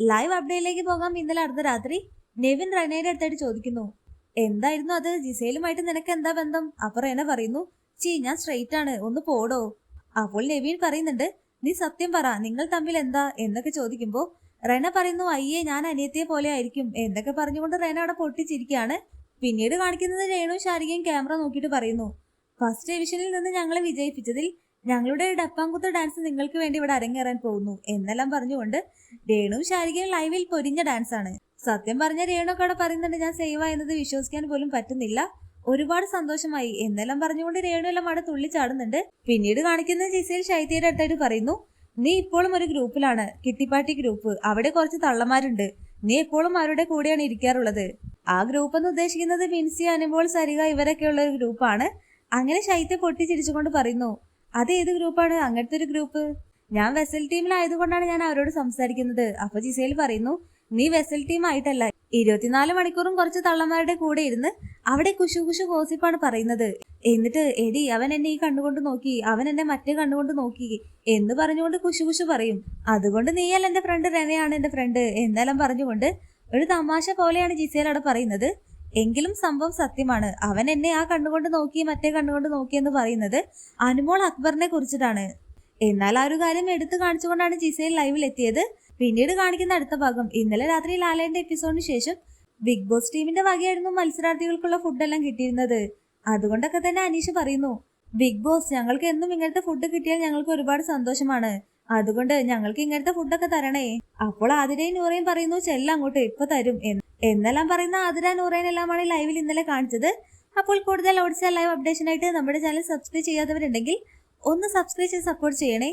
Live അപ്ഡേറ്റിലേക്ക് പോകാം. ഇന്നലെ അടുത്ത രാത്രി നെവിൻ റനയുടെ അടുത്തായിട്ട് ചോദിക്കുന്നു എന്തായിരുന്നു അത്? ജിസേലുമായിട്ട് നിനക്ക് എന്താ ബന്ധം? അപ്പൊ റെന പറയുന്നു ചീ ഞാൻ സ്ട്രെയിറ്റ് ആണ്. ഒന്ന് പോടോ. അപ്പോൾ നെവിൻ പറയുന്നുണ്ട് നീ സത്യം പറ നിങ്ങൾ തമ്മിൽ എന്താ? എന്നൊക്കെ ചോദിക്കുമ്പോ റെന പറയുന്നു അയ്യേ ഞാൻ അനിയത്തിയെ പോലെ ആയിരിക്കും. എന്നൊക്കെ പറഞ്ഞുകൊണ്ട് റെന അവിടെ പൊട്ടിച്ചിരിക്കുകയാണ്. പിന്നീട് കാണിക്കുന്നത് രേണു ശാരികയും ക്യാമറ നോക്കിയിട്ട് പറയുന്നു ഫസ്റ്റ് ഡിവിഷനിൽ നിന്ന് ഞങ്ങളെ വിജയിപ്പിച്ചതിൽ ഞങ്ങളുടെ ഡപ്പാങ്കുത്ത് ഡാൻസ് നിങ്ങൾക്ക് വേണ്ടി ഇവിടെ അരങ്ങേറാൻ പോകുന്നു. എന്നെല്ലാം പറഞ്ഞുകൊണ്ട് രേണു ശാരികയും ലൈവിൽ പൊരിഞ്ഞ ഡാൻസ് ആണ്. സത്യം പറഞ്ഞ രേണു ഒക്കെ അവിടെ പറയുന്നുണ്ട് ഞാൻ സേവ് ആയെന്നത് വിശ്വസിക്കാൻ പോലും പറ്റുന്നില്ല. ഒരുപാട് സന്തോഷമായി. എന്നെല്ലാം പറഞ്ഞുകൊണ്ട് രേണു എല്ലാം അവിടെ തുള്ളിച്ചാടുന്നുണ്ട് പിന്നീട് കാണിക്കുന്ന ജിസയിൽ ശൈത്യയുടെ അടുത്തായിട്ട് പറയുന്നു നീ ഇപ്പോഴും ഒരു ഗ്രൂപ്പിലാണ് കിട്ടിപ്പാട്ടി ഗ്രൂപ്പ് അവിടെ കുറച്ച് തള്ളമാരുണ്ട്. നീ എപ്പോഴും അവരുടെ കൂടെയാണ് ഇരിക്കാറുള്ളത്. ആ ഗ്രൂപ്പ് എന്ന് ഉദ്ദേശിക്കുന്നത് മിൻസി അനുമോൾ സരിക ഇവരൊക്കെയുള്ള ഒരു ഗ്രൂപ്പാണ് അങ്ങനെ ശൈത്യ പൊട്ടിച്ചിരിച്ചുകൊണ്ട് പറയുന്നു അത് ഏത് ഗ്രൂപ്പാണ്? അങ്ങനത്തെ ഒരു ഗ്രൂപ്പ്. ഞാൻ വെസൽ ടീമിലായതുകൊണ്ടാണ് ഞാൻ അവരോട് സംസാരിക്കുന്നത്. അപ്പൊ ജിസേൽ പറയുന്നു നീ വെസൽ ടീം ആയിട്ടല്ല ഇരുപത്തിനാല് മണിക്കൂറും കുറച്ച് തള്ളന്മാരുടെ കൂടെ ഇരുന്ന് അവിടെ കുശു കുശു ഗോസിപ്പാണ് പറയുന്നത്. എന്നിട്ട് എടി അവൻ എന്നെ ഈ കണ്ണുകൊണ്ട് നോക്കി അവൻ എന്നെ മറ്റേ കണ്ണുകൊണ്ട് നോക്കി എന്ന് പറഞ്ഞുകൊണ്ട് കുശു കുശു പറയും. അതുകൊണ്ട് നീയല്ല എന്റെ ഫ്രണ്ട് റെനയാണ് എന്റെ ഫ്രണ്ട് എന്നെല്ലാം പറഞ്ഞുകൊണ്ട് ഒരു തമാശ പോലെയാണ് ജിസേൽ അവിടെ പറയുന്നത്. എങ്കിലും സംഭവം സത്യമാണ്. അവൻ എന്നെ ആ കണ്ണുകൊണ്ട് നോക്കി മറ്റേ കണ്ണുകൊണ്ട് നോക്കി എന്ന് പറയുന്നത് അനുമോൾ അക്ബറിനെ കുറിച്ചിട്ടാണ്. എന്നാൽ ആ ഒരു കാര്യം എടുത്തു കാണിച്ചുകൊണ്ടാണ് ജിസയിൽ ലൈവിൽ എത്തിയത്. പിന്നീട് കാണിക്കുന്ന അടുത്ത ഭാഗം. ഇന്നലെ രാത്രി ലാലേന്റെ എപ്പിസോഡിന് ശേഷം ബിഗ് ബോസ് ടീമിന്റെ വകയായിരുന്നു മത്സരാർത്ഥികൾക്കുള്ള ഫുഡെല്ലാം കിട്ടിയിരുന്നത്. അതുകൊണ്ടൊക്കെ തന്നെ അനീഷ് പറയുന്നു ബിഗ് ബോസ് ഞങ്ങൾക്ക് എന്നും ഇങ്ങനത്തെ ഫുഡ് കിട്ടിയാൽ ഞങ്ങൾക്ക് ഒരുപാട് സന്തോഷമാണ്. അതുകൊണ്ട് ഞങ്ങൾക്ക് ഇങ്ങനത്തെ ഫുഡൊക്കെ തരണേ. അപ്പോൾ ആതിരയും നൂറയും പറയുന്നു ചെല്ലാം അങ്ങോട്ട് ഇപ്പൊ തരും എന്ന്. എന്നെല്ലാം പറയുന്ന ആതിര നൂറേനെല്ലാമാണ് ലൈവിൽ ഇന്നലെ കാണിച്ചത്. അപ്പോൾ കൂടുതൽ ഓടിച്ച ലൈവ് അപ്ഡേഷനായിട്ട് നമ്മുടെ ചാനൽ സബ്സ്ക്രൈബ് ചെയ്യാത്തവരുണ്ടെങ്കിൽ ഒന്ന് സബ്സ്ക്രൈബ് ചെയ്ത് സപ്പോർട്ട് ചെയ്യണേ.